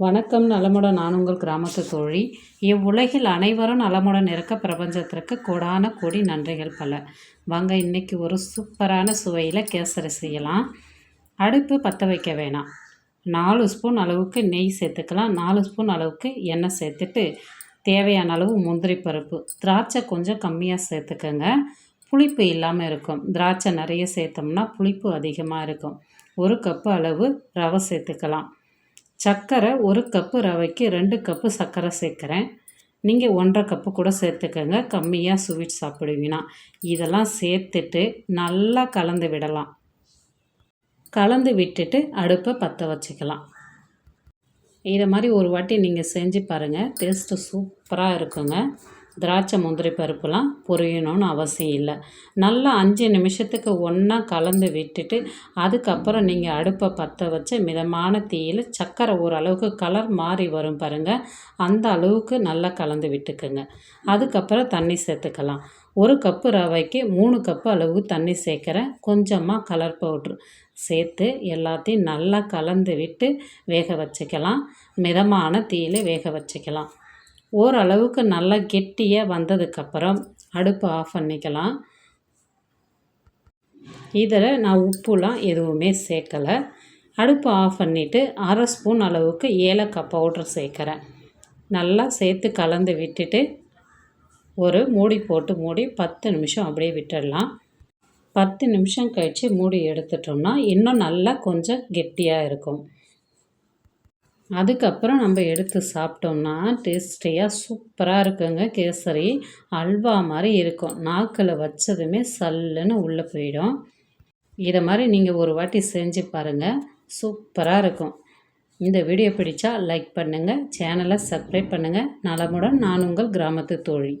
வணக்கம் நலமுடன். நான் உங்கள் கிராமத்து தோழி. இவ்வுலகில் அனைவரும் நலமுடன் இருக்க பிரபஞ்சத்திற்கு கோடான கோடி நன்றிகள் பல. வாங்க இன்றைக்கி ஒரு சூப்பரான சுவையில் கேசரி செய்யலாம். அடுப்பு பற்ற வைக்க வேணாம். நாலு ஸ்பூன் அளவுக்கு நெய் சேர்த்துக்கலாம். நாலு ஸ்பூன் அளவுக்கு எண்ணெய் சேர்த்துட்டு தேவையான அளவு முந்திரி பருப்பு. திராட்சை கொஞ்சம் கம்மியாக சேர்த்துக்கோங்க. புளிப்பு இல்லாமல் இருக்கும். திராட்சை நிறைய சேர்த்தோம்னா புளிப்பு அதிகமாக இருக்கும். ஒரு கப்பு அளவு ரவை சேர்த்துக்கலாம். சர்க்கரை ஒரு கப்பு ரவைக்கு ரெண்டு கப்பு சர்க்கரை சேர்க்குறேன். நீங்கள் ஒன்றரை கப்பு கூட சேர்த்துக்கோங்க. கம்மியாக ஸ்வீட் சாப்பிடுவீங்கன்னா இதெல்லாம் சேர்த்துட்டு நல்லா கலந்து விடலாம். கலந்து விட்டுட்டு அடுப்பை பற்ற வச்சுக்கலாம். இதை மாதிரி ஒரு வாட்டி நீங்கள் செஞ்சு பாருங்கள் டேஸ்ட்டு சூப்பராக இருக்குங்க. திராட்சை முந்திரி பருப்புலாம் பொரியணும்னு அவசியம் இல்லை. நல்லா அஞ்சு நிமிஷத்துக்கு ஒன்றா கலந்து விட்டுட்டு அதுக்கப்புறம் நீங்கள் அடுப்பை பற்ற வச்சு மிதமான தீயில் சக்கரை ஓரளவுக்கு கலர் மாறி வரும் பாருங்கள் அந்த அளவுக்கு நல்லா கலந்து விட்டுக்குங்க. அதுக்கப்புறம் தண்ணி சேர்த்துக்கலாம். ஒரு கப்பு ரவைக்கு மூணு கப்பு அளவுக்கு தண்ணி சேர்க்குறேன். கொஞ்சமாக கலர் பவுட்ரு சேர்த்து எல்லாத்தையும் நல்லா கலந்து விட்டு வேக வச்சுக்கலாம். மிதமான தீயில் வேக வச்சுக்கலாம். ஓரளவுக்கு நல்லா கெட்டியாக வந்ததுக்கப்புறம் அடுப்பை ஆஃப் பண்ணிக்கலாம். இதில் நான் உப்புலாம் எதுவுமே சேர்க்கலை. அடுப்பு ஆஃப் பண்ணிவிட்டு அரை ஸ்பூன் அளவுக்கு ஏலக்காய் பவுட்ரு சேர்க்குறேன். நல்லா சேர்த்து கலந்து விட்டுட்டு ஒரு மூடி போட்டு மூடி பத்து நிமிஷம் அப்படியே விட்டுடலாம். பத்து நிமிஷம் கழித்து மூடி எடுத்துட்டோம்னா இன்னும் நல்லா கொஞ்சம் கெட்டியாக இருக்கும். அதுக்கப்புறம் நம்ம எடுத்து சாப்பிட்டோம்னா டேஸ்டியாக சூப்பராக இருக்குங்க கேசரி. அல்வா மாதிரி இருக்கும். நாக்கில் வச்சதுமே சல்லுன்னு உள்ளே போயிடும். இதை மாதிரி நீங்கள் ஒரு வாட்டி செஞ்சு பாருங்கள் சூப்பராக இருக்கும். இந்த வீடியோ பிடிச்சா லைக் பண்ணுங்கள் சேனலை சப்ஸ்கிரைப் பண்ணுங்கள் நலமுடன் நான் உங்கள் கிராமத்து தோழி.